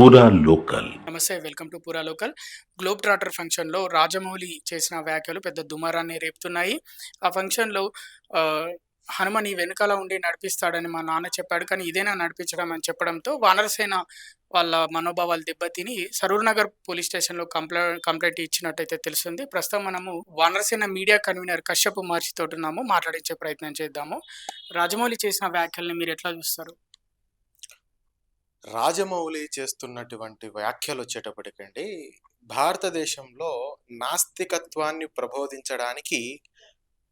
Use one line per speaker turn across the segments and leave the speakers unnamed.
పూరా లోకల్
నమస్తే welcome to Poora local globe trotter ఫంక్షన్లో రాజమౌళి చేసిన వ్యాఖ్యలు పెద్ద దుమారాన్ని రేపుతున్నాయి. ఆ ఫంక్షన్లో హనుమ హనుమని వెనకాల ఉండి నడిపిస్తాడని మా నాన్న చెప్పాడు. కానీ ఇదేనా నడిపించడం అని చెప్పడంతో వానరసేన వాళ్ళ మనోభావాలు దెబ్బతిని సరూర్ నగర్ పోలీస్ స్టేషన్లో కంప్లైంట్ కంప్లైంట్ ఇచ్చినట్టయితే తెలుస్తుంది. ప్రస్తుతం మనము వానరసేన మీడియా కన్వీనర్ కశ్యప్ మహర్షితో ఉన్నాము. మాట్లాడించే ప్రయత్నం చేద్దాము. రాజమౌళి చేసిన వ్యాఖ్యల్ని మీరు ఎట్లా చూస్తారు?
రాజమౌళి చేస్తున్నటువంటి వ్యాఖ్యలు వచ్చేటప్పటికండి భారతదేశంలో నాస్తికత్వాన్ని ప్రబోధించడానికి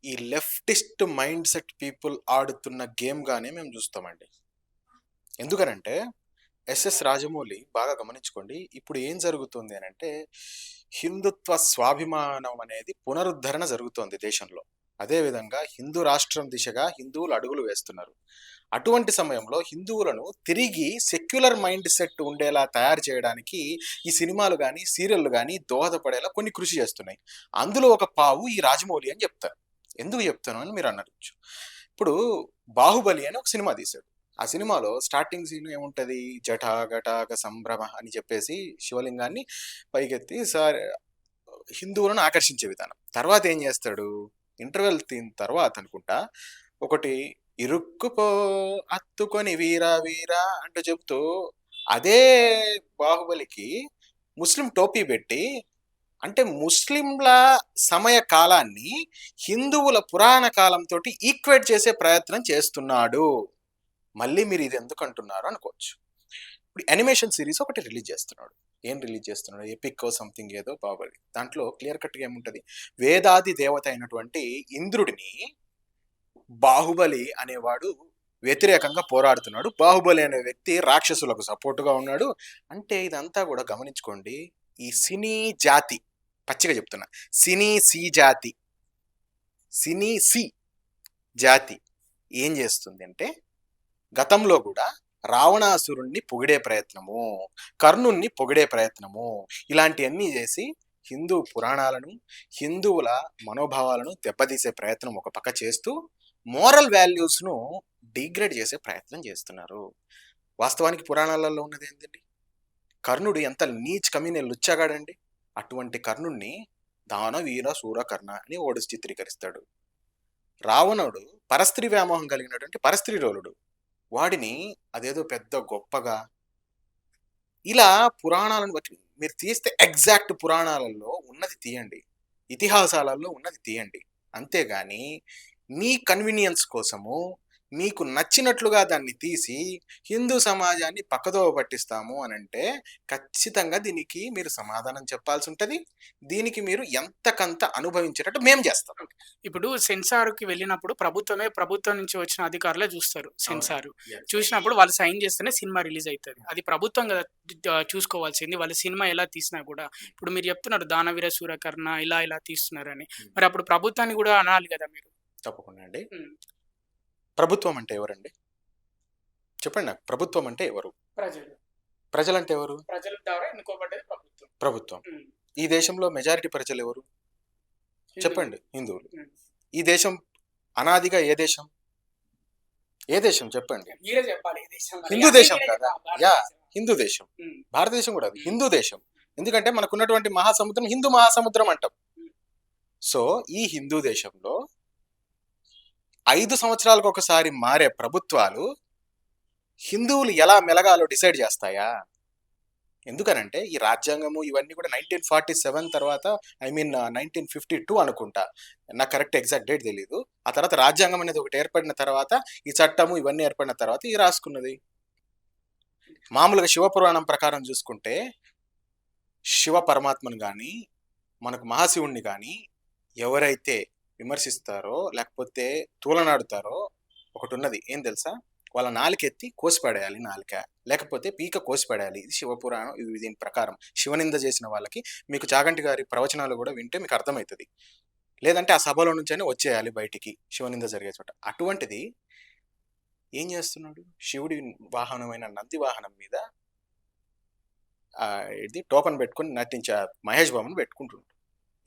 ఈ లెఫ్టిస్ట్ మైండ్ సెట్ పీపుల్ ఆడుతున్న గేమ్గానే మేము చూస్తామండి. ఎందుకనంటే ఎస్ఎస్ రాజమౌళి బాగా గమనించుకోండి ఇప్పుడు ఏం జరుగుతుంది అని అంటే హిందుత్వ స్వాభిమానం అనేది పునరుద్ధరణ జరుగుతోంది దేశంలో. అదేవిధంగా హిందూ రాష్ట్రం దిశగా హిందువులు అడుగులు వేస్తున్నారు. అటువంటి సమయంలో హిందువులను తిరిగి సెక్యులర్ మైండ్ సెట్ ఉండేలా తయారు చేయడానికి ఈ సినిమాలు కానీ సీరియళ్ళు కానీ దోహదపడేలా కొన్ని కృషి చేస్తున్నాయి. అందులో ఒక పావు ఈ రాజమౌళి అని చెప్తారు. ఎందుకు చెప్తాను అని మీరు అనొచ్చు. ఇప్పుడు బాహుబలి అని ఒక సినిమా తీశాడు. ఆ సినిమాలో స్టార్టింగ్ సీన్ ఏముంటుంది? జట సంభ్రమ అని చెప్పేసి శివలింగాన్ని పైకెత్తి సార్ హిందువులను ఆకర్షించే విధానం. తర్వాత ఏం చేస్తాడు? ఇంటర్వెల్ తీన్ తర్వాత అనుకుంటా ఒకటి ఇరుక్కుపో అత్తుకొని వీరా వీరా అంటూ చెబుతూ అదే బాహుబలికి ముస్లిం టోపీ పెట్టి అంటే ముస్లింల సమయ కాలాన్ని హిందువుల పురాణ కాలంతో ఈక్వేట్ చేసే ప్రయత్నం చేస్తున్నాడు. మళ్ళీ మీరు ఇది ఎందుకు అంటున్నారు అనుకోవచ్చు. ఇప్పుడు అనిమేషన్ సిరీస్ ఒకటి రిలీజ్ చేస్తున్నాడు. ఏం రిలీజ్ చేస్తున్నాడు? ఎపిక్ సంథింగ్ ఏదో బాహుబలి దాంట్లో క్లియర్ కట్గా ఏముంటుంది? వేదాది దేవత అయినటువంటి ఇంద్రుడిని బాహుబలి అనేవాడు వ్యతిరేకంగా పోరాడుతున్నాడు. బాహుబలి అనే వ్యక్తి రాక్షసులకు సపోర్టుగా ఉన్నాడు. అంటే ఇదంతా కూడా గమనించుకోండి. ఈ సినీ జాతి పచ్చిగా చెప్తున్నా సినీ సి జాతి సినీ సి జాతి ఏం చేస్తుంది అంటే గతంలో కూడా రావణాసురుణ్ణి పొగిడే ప్రయత్నము కర్ణుణ్ణి పొగిడే ప్రయత్నము ఇలాంటివన్నీ చేసి హిందూ పురాణాలను హిందువుల మనోభావాలను దెబ్బతీసే ప్రయత్నం ఒక పక్క చేస్తూ మోరల్ వాల్యూస్ను డిగ్రేడ్ చేసే ప్రయత్నం చేస్తున్నారు. వాస్తవానికి పురాణాలలో ఉన్నది ఏంటండి కర్ణుడు ఎంత నీచ్ కమీనే లుచ్చగాడండి? అటువంటి కర్ణుణ్ణి దాన వీర సూర కర్ణ అని ఓడు చిత్రీకరిస్తాడు. రావణుడు పరస్త్రీ వ్యామోహం కలిగినటువంటి పరస్త్రీ రోలుడు. వాడిని అదేదో పెద్ద గొప్పగా ఇలా పురాణాలను బట్టి మీరు తీస్తే ఎగ్జాక్ట్ పురాణాలలో ఉన్నది తీయండి. ఇతిహాసాలలో ఉన్నది తీయండి. అంతేగాని మీ కన్వీనియన్స్ కోసము మీకు నచ్చినట్లుగా దాన్ని తీసి హిందూ సమాజాన్ని పక్కదోవ పట్టిస్తాము అని అంటే ఖచ్చితంగా దీనికి మీరు సమాధానం చెప్పాల్సి ఉంటుంది దీనికి మీరు ఎంతకంత అనుభవించేటట్టు మేము చేస్తాం.
ఇప్పుడు సెన్సార్కి వెళ్ళినప్పుడు ప్రభుత్వమే ప్రభుత్వం నుంచి వచ్చిన అధికారులే చూస్తారు సెన్సార్. చూసినప్పుడు వాళ్ళు సైన్ చేస్తేనే సినిమా రిలీజ్ అవుతుంది అది ప్రభుత్వం కదా చూసుకోవాల్సింది. వాళ్ళ సినిమా ఎలా తీసినా కూడా. ఇప్పుడు మీరు చెప్తున్నారు దానవీర సూరకర్ణ ఇలా ఇలా తీస్తున్నారని. మరి అప్పుడు ప్రభుత్వాన్ని కూడా అనాలి కదా మీరు.
తప్పకుండా అండి. ప్రభుత్వం అంటే ఎవరండి? చెప్పండి నాకు. ప్రభుత్వం అంటే ఎవరు?
ప్రజలు.
ప్రజలంటే ఎవరు?
ప్రజల ద్వారా ఎన్నుకోబడ్డది ప్రభుత్వం.
ప్రభుత్వం. ఈ దేశంలో మెజారిటీ ప్రజలు ఎవరు? చెప్పండి హిందువులు. ఈ దేశం అనాదిగా ఏ దేశం? ఏ దేశం? చెప్పండి. హిందూ దేశం కదా? యా. హిందూ దేశం. భారతదేశం కూడా అది. హిందూ దేశం. ఎందుకంటే మనకున్నటువంటి మహాసముద్రం హిందూ మహాసముద్రం అంటాం. సో ఈ హిందూ దేశంలో ఐదు సంవత్సరాలకు ఒకసారి మారే ప్రభుత్వాలు హిందువులు ఎలా మెలగాలో డిసైడ్ చేస్తాయా? ఎందుకనంటే ఈ రాజ్యాంగము ఇవన్నీ కూడా నైన్టీన్ ఫార్టీ సెవెన్ తర్వాత I mean nineteen fifty two అనుకుంటా. నాకు కరెక్ట్ ఎగ్జాక్ట్ డేట్ తెలియదు ఆ తర్వాత రాజ్యాంగం అనేది ఒకటి ఏర్పడిన తర్వాత ఈ చట్టము ఇవన్నీ ఏర్పడిన తర్వాత ఇది రాసుకున్నది. మామూలుగా శివపురాణం ప్రకారం చూసుకుంటే శివ పరమాత్మను కానీ మనకు మహాశివుణ్ణి కానీ ఎవరైతే విమర్శిస్తారో లేకపోతే తూలనాడుతారో ఒకటి ఉన్నది ఏం తెలుసా? వాళ్ళ నాలుకెత్తి కోసిపడేయాలి నాలుక. లేకపోతే పీక కోసిపడేయాలి. ఇది శివపురాణం ఇది దీని ప్రకారం. శివనింద చేసిన వాళ్ళకి మీకు చాగంటి గారి ప్రవచనాలు కూడా వింటే మీకు అర్థమవుతుంది లేదంటే ఆ సభలో నుంచైనా వచ్చేయాలి బయటికి శివనింద జరిగే చోట. అటువంటిది ఏం చేస్తున్నాడు? శివుడి వాహనమైన నంది వాహనం మీద ఇది టోపన్ పెట్టుకొని నటించే మహేష్ బాబుని పెట్టుకుంటున్నాడు.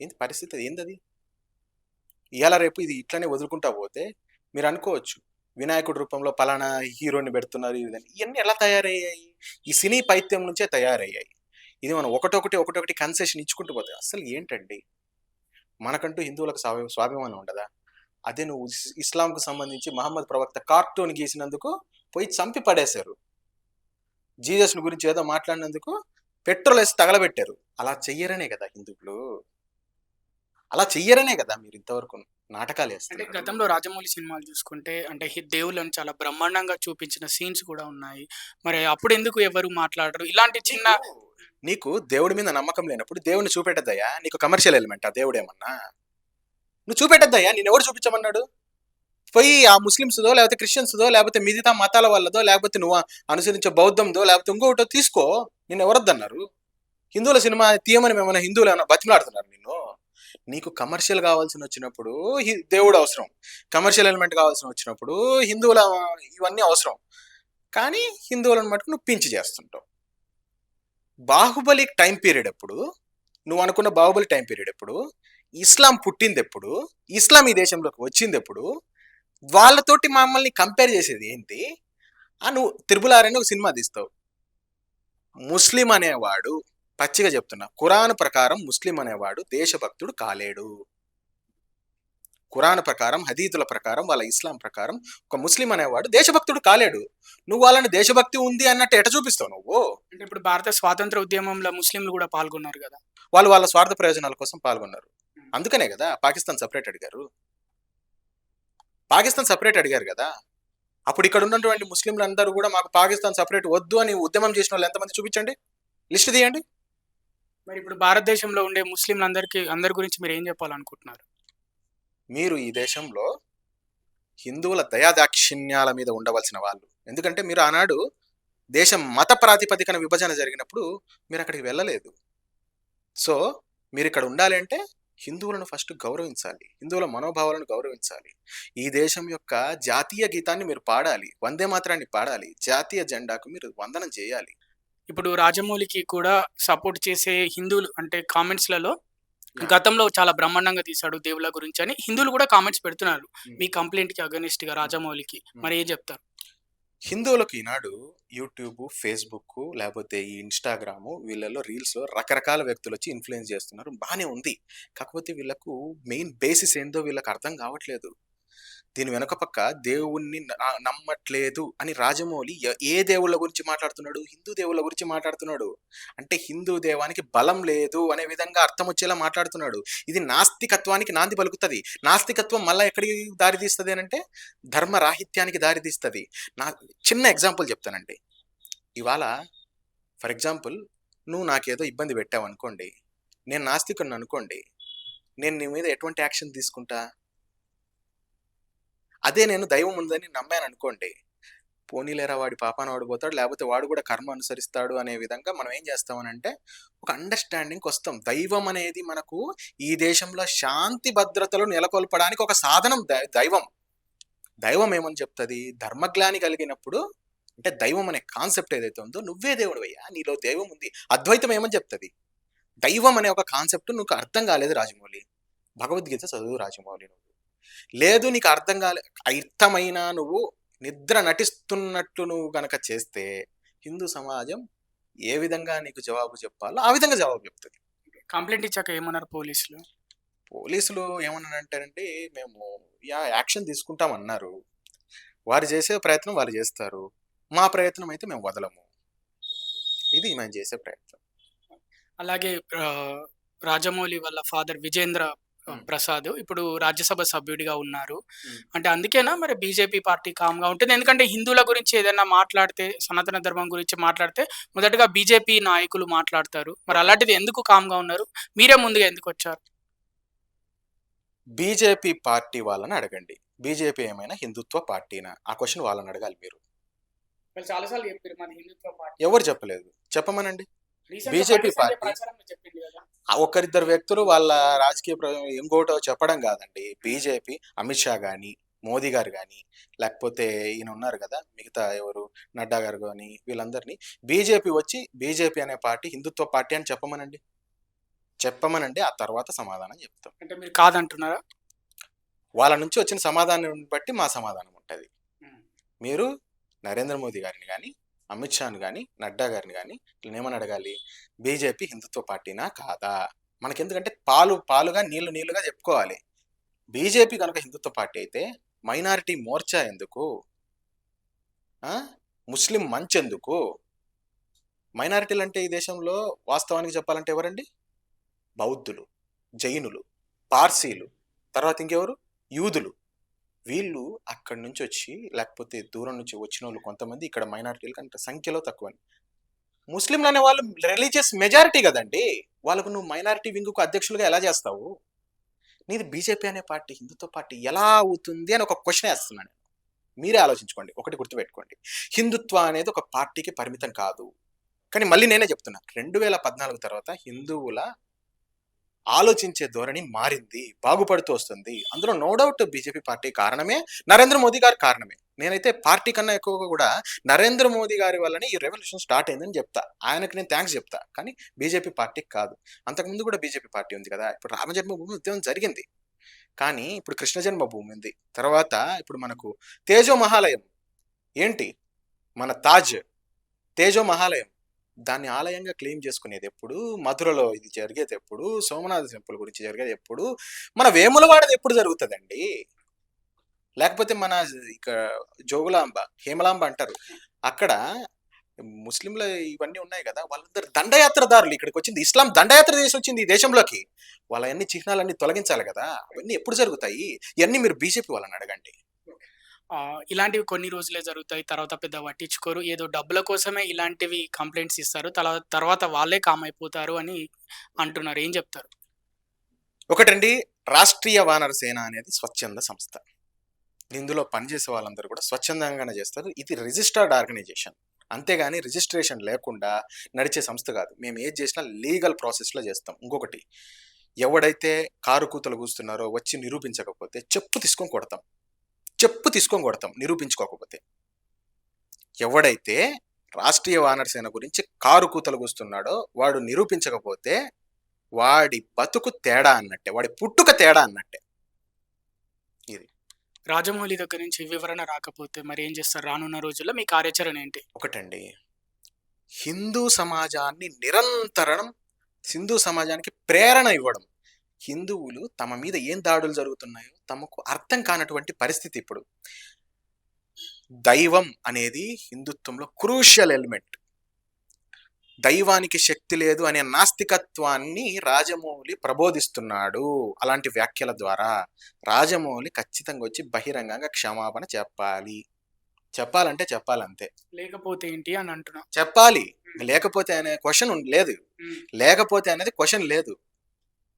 ఏంది పరిస్థితి ఏంది అది? ఇవాళ రేపు ఇది ఇట్లనే వదులుకుంటా పోతే మీరు అనుకోవచ్చు వినాయకుడి రూపంలో పలానా హీరోని పెడుతున్నారు ఇదని ఇవన్నీ ఎలా తయారయ్యాయి? ఈ సినీ పైత్యం నుంచే తయారయ్యాయి. ఇది మనం ఒకటొకటి ఒకటొకటి కన్సెషన్ ఇచ్చుకుంటూ పోతే అసలు ఏంటండి? మనకంటూ హిందువులకు స్వాభి స్వాభిమానం ఉండదా? అదే నువ్వు ఇస్- ఇస్లాంకు సంబంధించి మహమ్మద్ ప్రవక్త కార్టూన్ గీసినందుకు పోయి చంపి పడేశారు. జీజస్ గురించి ఏదో మాట్లాడినందుకు పెట్రోల్ వేసి తగలబెట్టారు. అలా చెయ్యరనే కదా హిందువులు. అలా చెయ్యరనే కదా మీరు ఇంతవరకు నాటకాలు
అంటే
వేస్తారు
గతంలో రాజమౌళి సినిమాలు చూసుకుంటే అంటే హి- దేవుళ్ళని చాలా బ్రహ్మాండంగా చూపించిన సీన్స్ కూడా ఉన్నాయి. మరి అప్పుడు ఎందుకు ఎవరు మాట్లాడరు? ఇలాంటి చిన్న
నీకు- దేవుడి మీద నమ్మకం లేనప్పుడు దేవుడిని చూపెట్టద్దయ్యా? నీకు కమర్షియల్ ఎలిమెంట్ ఆ దేవుడు ఏమన్నా నువ్వు చూపెట్టద్దయ్యా? నేను ఎవడు చూపించమన్నాడు? పోయి ఆ ముస్లిమ్స్దో లేకపోతే క్రిస్టియన్స్దో లేకపోతే మిగతా మతాల వాళ్ళదో లేకపోతే నువ్వు అనుసరించే బౌద్ధందో లేకపోతే ఇంకొకటో తీసుకో. నేను ఎవరొద్దన్నారు? హిందువుల సినిమా తీయమని మేమన్నా హిందువులు ఏమన్నా బతిమలాడుతున్నారు నిన్ను? నీకు కమర్షియల్ కావాల్సిన వచ్చినప్పుడు హి- దేవుడు అవసరం. కమర్షియల్ ఎలిమెంట్ కావాల్సిన వచ్చినప్పుడు హిందువుల ఇవన్నీ అవసరం. కానీ హిందువులను మటుకు నువ్వు పించి చేస్తుంటావు. బాహుబలి టైం పీరియడ్ ఎప్పుడు? నువ్వు అనుకున్న బాహుబలి టైం పీరియడ్ ఎప్పుడు? ఇస్లాం పుట్టింది ఎప్పుడు? ఇస్లాం ఈ దేశంలోకి వచ్చింది ఎప్పుడు? వాళ్ళతోటి మమ్మల్ని కంపేర్ చేసేది ఏంటి? ఆ నువ్వు త్రిపుల్ ఒక సినిమా తీస్తావు. ముస్లిం అనేవాడు పచ్చిగా చెప్తున్నా. ఖురాన్ ప్రకారం ముస్లిం అనేవాడు దేశభక్తుడు కాలేడు. ఖురాన్ ప్రకారం హదీతుల ప్రకారం వాళ్ళ ఇస్లాం ప్రకారం ఒక ముస్లిం అనేవాడు దేశభక్తుడు కాలేడు. నువ్వు వాళ్ళని దేశభక్తి ఉంది అన్నట్టు ఎట చూపిస్తావు నువ్వు?
అంటే ఇప్పుడు భారత స్వాతంత్ర ఉద్యమంలో ముస్లింలు కూడా పాల్గొన్నారు కదా.
వాళ్ళు వాళ్ళ స్వార్థ ప్రయోజనాల కోసం పాల్గొన్నారు. అందుకనే కదా పాకిస్తాన్ సపరేట్ అడిగారు. పాకిస్తాన్ సపరేట్ అడిగారు కదా. అప్పుడు ఇక్కడ ఉన్నటువంటి ముస్లింలు అందరూ కూడా మాకు పాకిస్తాన్ సపరేట్ వద్దు అని ఉద్యమం చేసిన వాళ్ళు ఎంతమంది చూపించండి? లిస్ట్ తీయండి.
మరి ఇప్పుడు భారతదేశంలో ఉండే ముస్లింలందరికీ అందరి గురించి మీరు ఏం చెప్పాలనుకుంటున్నారు?
మీరు ఈ దేశంలో హిందువుల దయాదాక్షిణ్యాల మీద ఉండవలసిన వాళ్ళు. ఎందుకంటే మీరు ఆనాడు దేశం మత ప్రాతిపదికన విభజన జరిగినప్పుడు మీరు అక్కడికి వెళ్ళలేదు. సో మీరు ఇక్కడ ఉండాలి అంటే హిందువులను ఫస్ట్ గౌరవించాలి. హిందువుల మనోభావాలను గౌరవించాలి. ఈ దేశం యొక్క జాతీయ గీతాన్ని మీరు పాడాలి. వందే మాత్రాన్ని పాడాలి. జాతీయ జెండాకు మీరు వందనం చేయాలి.
ఇప్పుడు రాజమౌళికి కూడా సపోర్ట్ చేసే హిందువులు అంటే కామెంట్స్లలో గతంలో చాలా బ్రహ్మాండంగా తీశాడు దేవుళ్ళ గురించి అని హిందువులు కూడా కామెంట్స్ పెడుతున్నారు. మీ కంప్లైంట్కి అగనిస్ట్గా రాజమౌళికి. మరి ఏం చెప్తారు?
హిందువులకు ఈనాడు యూట్యూబ్ ఫేస్బుక్ లేకపోతే ఈ ఇన్స్టాగ్రాము వీళ్ళలో రీల్స్లో రకరకాల వ్యక్తులు వచ్చి ఇన్ఫ్లుయెన్స్ చేస్తున్నారు. బాగానే ఉంది. కాకపోతే వీళ్ళకు మెయిన్ బేసిస్ ఏందో వీళ్ళకి అర్థం కావట్లేదు. దీని వెనుక పక్క దేవుణ్ణి నమ్మట్లేదు అని రాజమౌళి ఏ దేవుళ్ళ గురించి మాట్లాడుతున్నాడు? హిందూ దేవుళ్ళ గురించి మాట్లాడుతున్నాడు. అంటే హిందూ దేవానికి బలం లేదు అనే విధంగా అర్థం వచ్చేలా మాట్లాడుతున్నాడు. ఇది నాస్తికత్వానికి నాంది పలుకుతుంది. నాస్తికత్వం మళ్ళీ ఎక్కడికి దారితీస్తుంది అంటే ధర్మ రాహిత్యానికి నా చిన్న ఎగ్జాంపుల్ చెప్తానండి. ఇవాళ ఫర్ ఎగ్జాంపుల్ నువ్వు నాకేదో ఇబ్బంది పెట్టావు అనుకోండి నేను నాస్తికుని అనుకోండి నేను నీ మీద ఎటువంటి యాక్షన్ తీసుకుంటా? అదే నేను దైవం ఉందని నమ్మాను అనుకోండి పోనీలేరా వాడి పాపాన వాడు పోతాడు లేకపోతే వాడు కూడా కర్మ అనుసరిస్తాడు అనే విధంగా మనం ఏం చేస్తామనంటే ఒక అండర్స్టాండింగ్కి వస్తాం దైవం అనేది మనకు ఈ దేశంలో శాంతి భద్రతలు నెలకొల్పడానికి ఒక సాధనం దై- దైవం. దైవం ఏమని చెప్తుంది? ధర్మగ్లాని కలిగినప్పుడు అంటే దైవం అనే కాన్సెప్ట్ ఏదైతే ఉందో నువ్వే దేవుడు అయ్యా నీలో దైవం ఉంది. అద్వైతం ఏమని చెప్తుంది? దైవం అనే ఒక కాన్సెప్ట్ నువ్వు అర్థం కాలేదు రాజమౌళి. భగవద్గీత చదువు రాజమౌళి నువ్వు. లేదు నీకు అర్థం కాలే అర్థమైన నువ్వు నిద్ర నటిస్తున్నట్టు నువ్వు గనక చేస్తే హిందూ సమాజం ఏ విధంగా నీకు జవాబు చెప్పాలో ఆ విధంగా జవాబు చెప్తుంది.
కంప్లైంట్ ఇచ్చాక ఏమన్నారు పోలీసులు?
పోలీసులు ఏమన్నారంటారంటే మేము యా యాక్షన్ తీసుకుంటామన్నారు. వారు చేసే ప్రయత్నం వారు చేస్తారు. మా ప్రయత్నం అయితే మేము వదలము. ఇది మేము చేసే ప్రయత్నం.
అలాగే రాజమౌళి వాళ్ళ ఫాదర్ విజేంద్ర. ప్రసాద్ ఇప్పుడు రాజ్యసభ సభ్యుడిగా ఉన్నారు. అంటే అందుకేనా మరి బీజేపీ పార్టీ కామ్గా ఉంటుంది. ఎందుకంటే హిందువుల గురించి ఏదైనా మాట్లాడితే సనాతన ధర్మం గురించి మాట్లాడితే మొదటగా బీజేపీ నాయకులు మాట్లాడతారు. మరి అలాంటిది ఎందుకు కామ్గా ఉన్నారు? మీరే ముందుగా ఎందుకు వచ్చారు?
బీజేపీ పార్టీ వాళ్ళని అడగండి. బీజేపీ ఏమైనా హిందుత్వ పార్టీనా? ఆ క్వశ్చన్ వాళ్ళని అడగాలి మీరు.
చాలాసార్లు చెప్పారు మాది హిందుత్వ పార్టీ.
ఎవరు చెప్పలేదు? చెప్పమనండి. BJP party. ఒక్కరిద్దరు వ్యక్తులు వాళ్ళ రాజకీయ ఇంకోటో చెప్పడం కాదండి. బీజేపీ అమిత్ షా కానీ మోదీ గారు కానీ లేకపోతే ఈయన ఉన్నారు కదా మిగతా ఎవరు నడ్డా గారు కానీ వీళ్ళందరినీ బీజేపీ వచ్చి బీజేపీ అనే పార్టీ హిందుత్వ పార్టీ అని చెప్పమనండి. చెప్పమనండి ఆ తర్వాత సమాధానం చెప్తాం.
అంటే మీరు కాదంటున్నారా?
వాళ్ళ నుంచి వచ్చిన సమాధానం బట్టి మా సమాధానం ఉంటుంది. మీరు నరేంద్ర మోదీ గారిని కానీ అమిత్ షాను కానీ నడ్డా గారిని కానీ ఏమని అడగాలి? బీజేపీ హిందుత్వ పార్టీనా కాదా? మనకెందుకంటే పాలు పాలుగా నీళ్ళు నీళ్ళుగా చెప్పుకోవాలి. బీజేపీ కనుక హిందుత్వ పార్టీ అయితే మైనారిటీ మోర్చా ఎందుకు? ఆ? ముస్లిం మంచ్ ఎందుకు? మైనారిటీలు అంటే ఈ దేశంలో వాస్తవానికి చెప్పాలంటే ఎవరండి? బౌద్ధులు జైనులు పార్సీలు తర్వాత ఇంకెవరు? యూదులు. వీళ్ళు అక్కడి నుంచి వచ్చి లేకపోతే దూరం నుంచి వచ్చిన వాళ్ళు కొంతమంది ఇక్కడ మైనారిటీలు కంటే సంఖ్యలో తక్కువ ముస్లింలు అనే వాళ్ళు రిలీజియస్ మెజారిటీ కదండి. వాళ్ళకు నువ్వు మైనారిటీ వింగుకు అధ్యక్షులుగా ఎలా చేస్తావు? నీది బీజేపీ అనే పార్టీ హిందుత్వ పార్టీ ఎలా అవుతుంది అని ఒక క్వశ్చన్ వేస్తున్నాను మీరే ఆలోచించుకోండి ఒకటి గుర్తుపెట్టుకోండి. హిందుత్వ అనేది ఒక పార్టీకి పరిమితం కాదు. కానీ మళ్ళీ నేనే చెప్తున్నా రెండు వేల పద్నాలుగు తర్వాత హిందువుల ఆలోచించే ధోరణి మారింది బాగుపడుతూ వస్తుంది. అందులో నో డౌట్ బీజేపీ పార్టీ కారణమే నరేంద్ర మోదీ గారి కారణమే. నేనైతే పార్టీ కన్నా ఎక్కువగా కూడా నరేంద్ర మోదీ గారి వల్లనే ఈ రెవల్యూషన్ స్టార్ట్ అయిందని చెప్తా. ఆయనకు నేను థ్యాంక్స్ చెప్తా. కానీ బీజేపీ పార్టీకి కాదు. అంతకుముందు కూడా బీజేపీ పార్టీ ఉంది కదా. ఇప్పుడు రామజన్మభూమి ఉద్యమం జరిగింది. కానీ ఇప్పుడు కృష్ణ జన్మభూమి ఉంది. తర్వాత ఇప్పుడు మనకు తేజో మహాలయం. ఏంటి? మన తాజ్ తేజో మహాలయం. దాన్ని ఆలయంగా క్లెయిమ్ చేసుకునేది ఎప్పుడు? మధురలో ఇది జరిగేది ఎప్పుడు? సోమనాథ టెంపుల్ గురించి జరిగేది ఎప్పుడు? మన వేములవాడది ఎప్పుడు జరుగుతుందండి? లేకపోతే మన ఇక జోగులాంబ హేమలాంబ అంటారు. అక్కడ ముస్లింల ఇవన్నీ ఉన్నాయి కదా వాళ్ళందరూ దండయాత్రదారులు ఇక్కడికి వచ్చింది. ఇస్లాం దండయాత్ర చేసి వచ్చింది ఈ దేశంలోకి. వాళ్ళ అన్ని చిహ్నాలన్నీ తొలగించాలి కదా. అవన్నీ ఎప్పుడు జరుగుతాయి? ఇవన్నీ మీరు బీజేపీ వాళ్ళని అడగండి.
ఆ, ఇలాంటివి కొన్ని రోజులే జరుగుతాయి. తర్వాత పెద్ద పట్టించుకోరు. ఏదో డబ్బుల కోసమే ఇలాంటివి కంప్లైంట్స్ ఇస్తారు. తల- తర్వాత వాళ్ళే కామ్ అయిపోతారు అని అంటున్నారు. ఏం చెప్తారు?
ఒకటండి రాష్ట్రీయ వానర సేన అనేది స్వచ్ఛంద సంస్థ. ఇందులో పనిచేసే వాళ్ళందరూ కూడా స్వచ్ఛందంగానే చేస్తారు. ఇది రిజిస్టర్డ్ ఆర్గనైజేషన్. అంతేగాని రిజిస్ట్రేషన్ లేకుండా నడిచే సంస్థ కాదు. మేము ఏది చేసినా లీగల్ ప్రాసెస్లో చేస్తాం. ఇంకొకటి ఎవడైతే కారు కూతలు కూస్తున్నారో వచ్చి నిరూపించకపోతే చెప్పు తీసుకొని కొడతాం. చెప్పు తీసుకొని కొడతాం నిరూపించుకోకపోతే. ఎవడైతే రాష్ట్రీయ వానర సేన గురించి కారు కూతలు కూస్తున్నాడో వాడు నిరూపించకపోతే వాడి బతుకు తేడా అన్నట్టే వాడి పుట్టుక తేడా అన్నట్టే.
రాజమౌళి దగ్గర నుంచి వివరణ రాకపోతే మరి ఏం చేస్తారు? రానున్న రోజుల్లో మీ కార్యాచరణ ఏంటి?
ఒకటండి. హిందూ సమాజాన్ని నిరంతరం హిందూ సమాజానికి ప్రేరణ ఇవ్వడం. హిందువులు తమ మీద ఏం దాడులు జరుగుతున్నాయో తమకు అర్థం కానటువంటి పరిస్థితి ఇప్పుడు. దైవం అనేది హిందుత్వంలో క్రూషియల్ ఎలిమెంట్. దైవానికి శక్తి లేదు అనే నాస్తికత్వాన్ని రాజమౌళి ప్రబోధిస్తున్నాడు అలాంటి వ్యాఖ్యల ద్వారా. రాజమౌళి ఖచ్చితంగా వచ్చి బహిరంగంగా క్షమాపణ చెప్పాలి. చెప్పాలంటే చెప్పాలంతే.
లేకపోతే ఏంటి అని అంటున్నా.
చెప్పాలి. లేకపోతే అనే క్వశ్చన్ లేదు. లేకపోతే అనేది క్వశ్చన్ లేదు.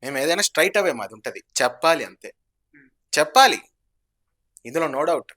మేము ఏదైనా స్ట్రైట్ అవే మాది ఉంటుంది. చెప్పాలి అంతే. చెప్పాలి. ఇందులో నో డౌట్